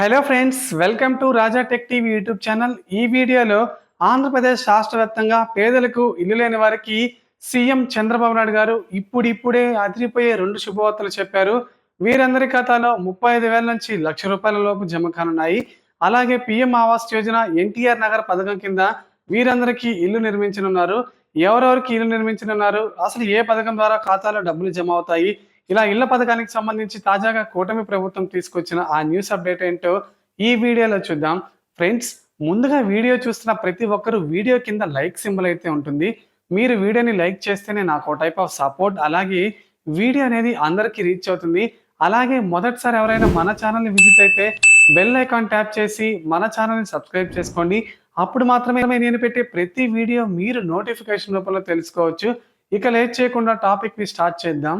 Hello friends welcome to Raja tech TV YouTube channel ఈ వీడియోలో ఆంధ్రప్రదేశ్ రాష్ట్ర వ్యాప్తంగా పేదలకు ఇల్లు లేని వారికి సీఎం చంద్రబాబు నాయుడు గారు ఇప్పుడిప్పుడే అదిరిపోయే రెండు శుభవార్తలు చెప్పారు. వీరందరి ఖాతాలో ముప్పై ఐదు వేల నుంచి లక్ష రూపాయల లోపు జమ కానున్నాయి. అలాగే పిఎం ఆవాస్ యోజన ఎన్టీఆర్ నగర్ పథకం కింద వీరందరికీ ఇల్లు నిర్మించనున్నారు. ఎవరెవరికి ఇల్లు నిర్మించనున్నారు? అసలు ఏ పథకం ద్వారా ఖాతాలో డబ్బులు జమ అవుతాయి? ఇలా ఇళ్ళ పథకానికి సంబంధించి తాజాగా కూటమి ప్రభుత్వం తీసుకొచ్చిన ఆ న్యూస్ అప్డేట్ ఏంటో ఈ వీడియోలో చూద్దాం. ఫ్రెండ్స్ ముందుగా వీడియో చూస్తున్న ప్రతి ఒక్కరూ వీడియో కింద లైక్ సింబల్ అయితే ఉంటుంది. మీరు వీడియోని లైక్ చేస్తేనే నాకు టైప్ ఆఫ్ సపోర్ట్ అలాగే వీడియో అనేది అందరికీ రీచ్ అవుతుంది. అలాగే మొదటిసారి ఎవరైనా మన ఛానల్ని విజిట్ అయితే బెల్ ఐకాన్ ట్యాప్ చేసి మన ఛానల్ని సబ్స్క్రైబ్ చేసుకోండి. అప్పుడు మాత్రమే నేను పెట్టే ప్రతి వీడియో మీరు నోటిఫికేషన్ రూపంలో తెలుసుకోవచ్చు. ఇక లేట్ చేయకుండా టాపిక్ని స్టార్ట్ చేద్దాం.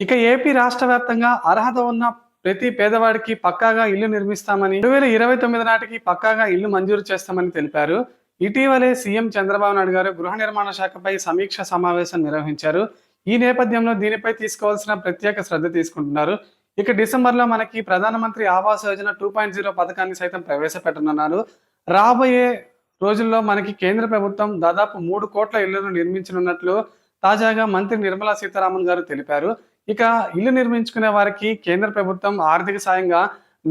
ఇక ఏపీ రాష్ట్ర వ్యాప్తంగా అర్హత ఉన్న ప్రతి పేదవాడికి పక్కాగా ఇల్లు నిర్మిస్తామని రెండు వేల ఇరవై తొమ్మిది నాటికి పక్కాగా ఇల్లు మంజూరు చేస్తామని తెలిపారు. ఇటీవలే సీఎం చంద్రబాబు నాయుడు గారు గృహ నిర్మాణ శాఖపై సమీక్ష సమావేశం నిర్వహించారు. ఈ నేపథ్యంలో దీనిపై తీసుకోవాల్సిన ప్రత్యేక శ్రద్ధ తీసుకుంటున్నారు. ఇక డిసెంబర్లో మనకి Pradhan Mantri Awas Yojana two point zero పథకాన్ని సైతం ప్రవేశపెట్టనున్నారు. రాబోయే రోజుల్లో మనకి కేంద్ర ప్రభుత్వం దాదాపు మూడు కోట్ల ఇళ్ళను నిర్మించనున్నట్లు తాజాగా మంత్రి నిర్మలా సీతారామన్ గారు తెలిపారు. ఇక ఇల్లు నిర్మించుకునే వారికి కేంద్ర ప్రభుత్వం ఆర్థిక సాయంగా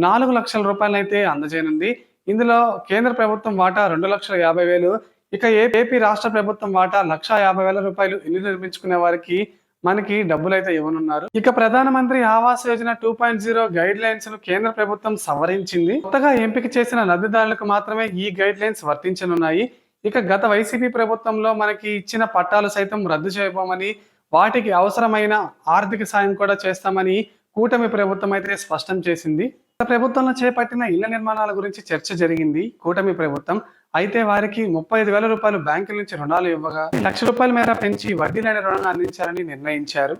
నాలుగు లక్షల రూపాయలు అయితే అందజేయనుంది. ఇందులో కేంద్ర ప్రభుత్వం వాటా రెండు లక్షల యాభై వేలు ఇక ఏపీ రాష్ట్ర ప్రభుత్వం వాటా లక్ష యాభై వేల రూపాయలు ఇల్లు నిర్మించుకునే వారికి మనకి డబ్బులు అయితే ఇవ్వనున్నారు. ఇక Pradhan Mantri Awas Yojana two point zero guide లైన్స్ను కేంద్ర ప్రభుత్వం సవరించింది. కొత్తగా ఎంపిక చేసిన లబ్ధిదారులకు మాత్రమే ఈ గైడ్ లైన్స్ వర్తించనున్నాయి. ఇక గత వైసీపీ ప్రభుత్వంలో మనకి ఇచ్చిన పట్టాలు సైతం రద్దు చేయబోమని వాటికి అవసరమైన ఆర్థిక సాయం కూడా చేస్తామని కూటమి ప్రభుత్వం అయితే స్పష్టం చేసింది. ప్రభుత్వంలో చేపట్టిన ఇళ్ళ నిర్మాణాల గురించి చర్చ జరిగింది. కూటమి ప్రభుత్వం అయితే వారికి ముప్పై ఐదు వేల రూపాయలు బ్యాంకుల నుంచి రుణాలు ఇవ్వగా లక్ష రూపాయల మేర పెంచి వడ్డీ లేని రుణాలు అందించాలని నిర్ణయించారు.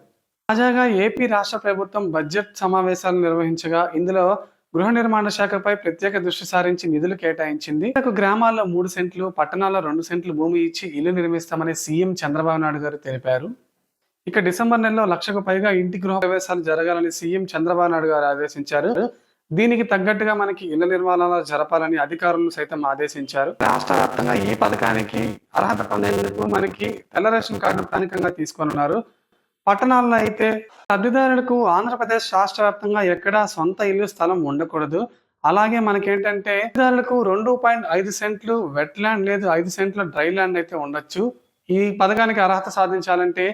తాజాగా ఏపీ రాష్ట్ర ప్రభుత్వం బడ్జెట్ సమావేశాలు నిర్వహించగా ఇందులో గృహ నిర్మాణ శాఖపై ప్రత్యేక దృష్టి సారించి నిధులు కేటాయించింది. గ్రామాల్లో మూడు సెంట్లు పట్టణాల్లో రెండు సెంట్లు భూమి ఇచ్చి ఇల్లు నిర్మిస్తామని సీఎం చంద్రబాబు నాయుడు గారు తెలిపారు. ఇక డిసెంబర్ నెలలో లక్షకు పైగా ఇంటి గృహ ప్రవేశాలు జరగాలని సీఎం చంద్రబాబు నాయుడు గారు ఆదేశించారు. దీనికి తగ్గట్టుగా మనకి ఇళ్ళ నిర్మాణాలు జరపాలని అధికారులను సైతం ఆదేశించారు. రాష్ట్ర వ్యాప్తంగా ఏ పథకానికి అర్హత పొందేందుకు మనకి తెల్ల రేషన్ కార్డు స్థానికంగా తీసుకొనున్నారు పట్టణాల్లో అయితే లబ్ధిదారులకు ఆంధ్రప్రదేశ్ రాష్ట్ర వ్యాప్తంగా ఎక్కడా సొంత ఇల్లు స్థలం ఉండకూడదు. అలాగే మనకేంటంటే లబ్ధిదారులకు రెండు పాయింట్ ఐదు సెంట్లు వెట్ ల్యాండ్ లేదు ఐదు సెంట్ల డ్రై ల్యాండ్ అయితే ఉండొచ్చు. ఈ పథకానికి అర్హత సాధించాలంటే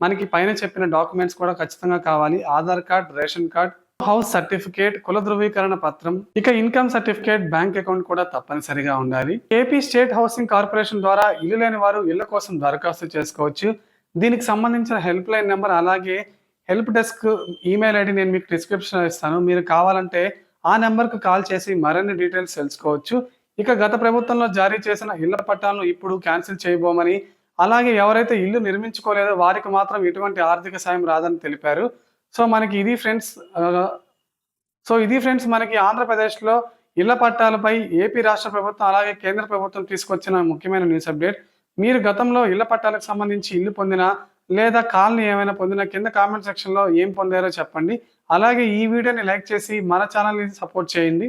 మనకి పైన చెప్పిన డాక్యుమెంట్స్ కూడా ఖచ్చితంగా కావాలి. Aadhaar card ration card house certificate కుల ధృవీకరణ పత్రం ఇక ఇన్కమ్ సర్టిఫికేట్ బ్యాంక్ అకౌంట్ కూడా తప్పనిసరిగా ఉండాలి. ఏపీ స్టేట్ హౌసింగ్ కార్పొరేషన్ ద్వారా ఇల్లు లేని వారు ఇళ్ళ కోసం దరఖాస్తు చేసుకోవచ్చు. దీనికి సంబంధించిన హెల్ప్ లైన్ నెంబర్ అలాగే హెల్ప్ డెస్క్ ఈమెయిల్ ఐడి నేను మీకు డిస్క్రిప్షన్ ఇస్తాను. మీరు కావాలంటే ఆ నెంబర్కు కాల్ చేసి మరిన్ని డీటెయిల్స్ తెలుసుకోవచ్చు. ఇక గత ప్రభుత్వంలో జారీ చేసిన ఇళ్ళ పట్టాలను ఇప్పుడు క్యాన్సిల్ చేయబోమని అలాగే ఎవరైతే ఇల్లు నిర్మించుకోలేదో వారికి మాత్రం ఎటువంటి ఆర్థిక సాయం రాదని తెలిపారు. సో మనకి ఇది ఫ్రెండ్స్ సో ఇది ఫ్రెండ్స్ మనకి ఆంధ్రప్రదేశ్లో ఇళ్ళ పట్టాలపై ఏపీ రాష్ట్ర ప్రభుత్వం అలాగే కేంద్ర ప్రభుత్వం తీసుకొచ్చిన ముఖ్యమైన న్యూస్ అప్డేట్ మీరు గతంలో ఇళ్ళ పట్టాలకు సంబంధించి ఇల్లు పొందినా లేదా కాలనీ ఏమైనా పొందినా కింద కామెంట్ సెక్షన్లో ఏం పొందారో చెప్పండి. అలాగే ఈ వీడియోని లైక్ చేసి మన ఛానల్ని సపోర్ట్ చేయండి.